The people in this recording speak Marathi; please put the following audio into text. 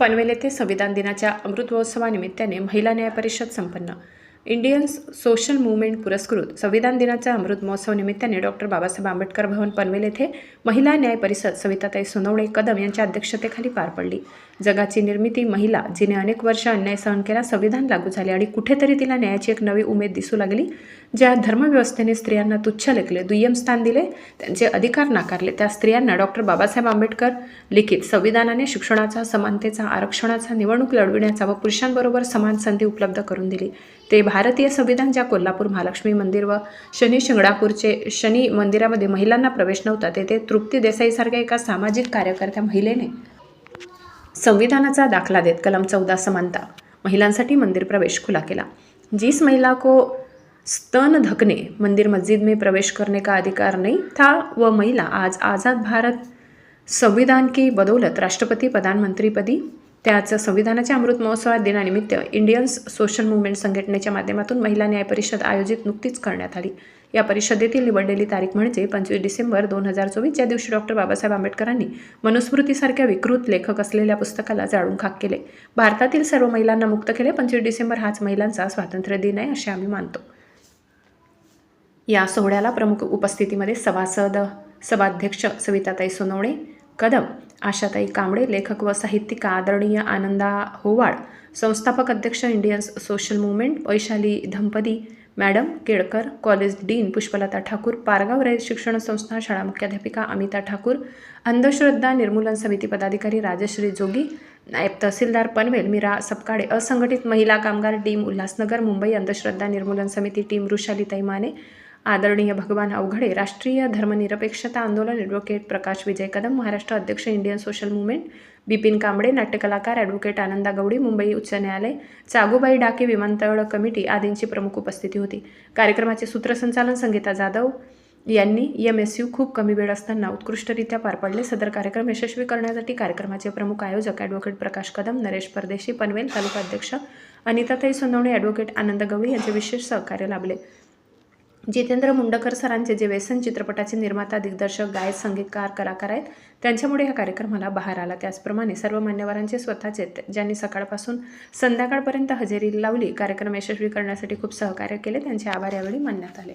पनवेल येथे संविधान दिनाच्या अमृत महोत्सवानिमित्ताने महिला न्याय परिषद संपन्न. इंडियन्स सोशल मुवमेंट पुरस्कृत संविधान दिनाच्या अमृत महोत्सव निमित्ताने डॉक्टर बाबासाहेब आंबेडकर भवन पनवेल येथे महिला न्याय परिषद सविताताई सोनवणे कदम यांच्या अध्यक्षतेखाली पार पडली. जगाची निर्मिती महिला जिने अनेक वर्ष अन्याय सहन केला संविधान लागू झाले आणि कुठेतरी तिला न्यायाची एक नवी उमेद दिसू लागली ज्या धर्मव्यवस्थेने स्त्रियांना तुच्छ लेखले दुय्यम स्थान दिले त्यांचे अधिकार नाकारले. त्या स्त्रियांना डॉक्टर बाबासाहेब आंबेडकर लिखित संविधानाने शिक्षणाचा समानतेचा आरक्षणाचा निवडणूक लढविण्याचा व पुरुषांबरोबर समान संधी उपलब्ध करून दिली. ते भारतीय संविधान ज्या कोल्हापूर महालक्ष्मी मंदिर व शनी शिंगणापूरचे शनी मंदिरामध्ये महिलांना प्रवेश नव्हता तेथे तृप्ती देसाईसारख्या एका सामाजिक कार्यकर्त्या महिलेने संविधानाचा दाखला देत कलम चौदा समानता. महिलांसाठी मंदिर प्रवेश खुला केला. जिस महिला को स्तन धकने मंदिर मस्जिद में प्रवेश करने का अधिकार नहीं था. वह महिला आज आज़ाद भारत संविधान की बदौलत राष्ट्रपती प्रधानमंत्रीपदी त्याचं संविधानाच्या अमृत महोत्सवात दिनानिमित्त इंडियन्स सोशल मुवमेंट संघटनेच्या माध्यमातून महिला न्याय परिषद आयोजित नुकतीच करण्यात आली. या परिषदेतील निवडलेली तारीख म्हणजे पंचवीस डिसेंबर दोन हजार चोवीस या दिवशी डॉक्टर बाबासाहेब आंबेडकरांनी मनुस्मृतीसारख्या विकृत लेखक असलेल्या पुस्तकाला जाळून खाक केले. भारतातील सर्व महिलांना मुक्त केले पंचवीस डिसेंबर हाच महिलांचा स्वातंत्र्य दिन आहे असे आम्ही मानतो. या सोहळ्याला प्रमुख उपस्थितीमध्ये सभासद सभाध्यक्ष सविताताई सोनवणे कदम आशाताई कांबळे लेखक व साहित्यिक आदरणीय आनंदा होवाळ संस्थापक अध्यक्ष Indians social movement Vaishali Dhampadi madam Kelkar college dean Pushpalata Thakur Pargaon Rayat Shikshan Sanstha शाळा मुख्याध्यापिका अमिता ठाकूर अंधश्रद्धा निर्मूलन समिती पदाधिकारी राजश्री जोगी नायब तहसीलदार पनवेल मीरा सपकाळे असंघटित महिला कामगार टीम उल्हासनगर मुंबई अंधश्रद्धा निर्मूलन समिती टीम वृषालीताई माने आदरणीय भगवान अवघडे राष्ट्रीय धर्मनिरपेक्षता आंदोलन ॲडव्होकेट प्रकाश विजय कदम महाराष्ट्र अध्यक्ष Indian social movement Bipin Kamble नाट्यकलाकार advocate Ananda Gawdi Mumbai उच्च न्यायालय चागुबाई डाके विमानतळ कमिटी आदींची प्रमुख उपस्थिती होती. कार्यक्रमाचे सूत्रसंचालन संगीता जाधव यांनी एम एस यू खूप कमी वेळ असताना उत्कृष्टरित्या पार पडले. सदर कार्यक्रम यशस्वी करण्यासाठी कार्यक्रमाचे प्रमुख आयोजक ॲडव्होकेट प्रकाश कदम नरेश परदेशी पनवेल तालुका अध्यक्ष अनिताताई सोनवणे ॲडव्होकेट आनंद गवळी यांचे विशेष सहकार्य लाभले. जितेंद्र मुंडकर सरांचे जे व्यसन चित्रपटाचे निर्माता दिग्दर्शक गायक संगीतकार कलाकार आहेत त्यांच्यामुळे हा कार्यक्रमाला बहार आला. त्याचप्रमाणे सर्व मान्यवरांचे स्वतःचे ज्यांनी सकाळपासून संध्याकाळपर्यंत हजेरी लावली कार्यक्रम यशस्वी करण्यासाठी खूप सहकार्य केले त्यांचे आभार यावेळी मानण्यात आले.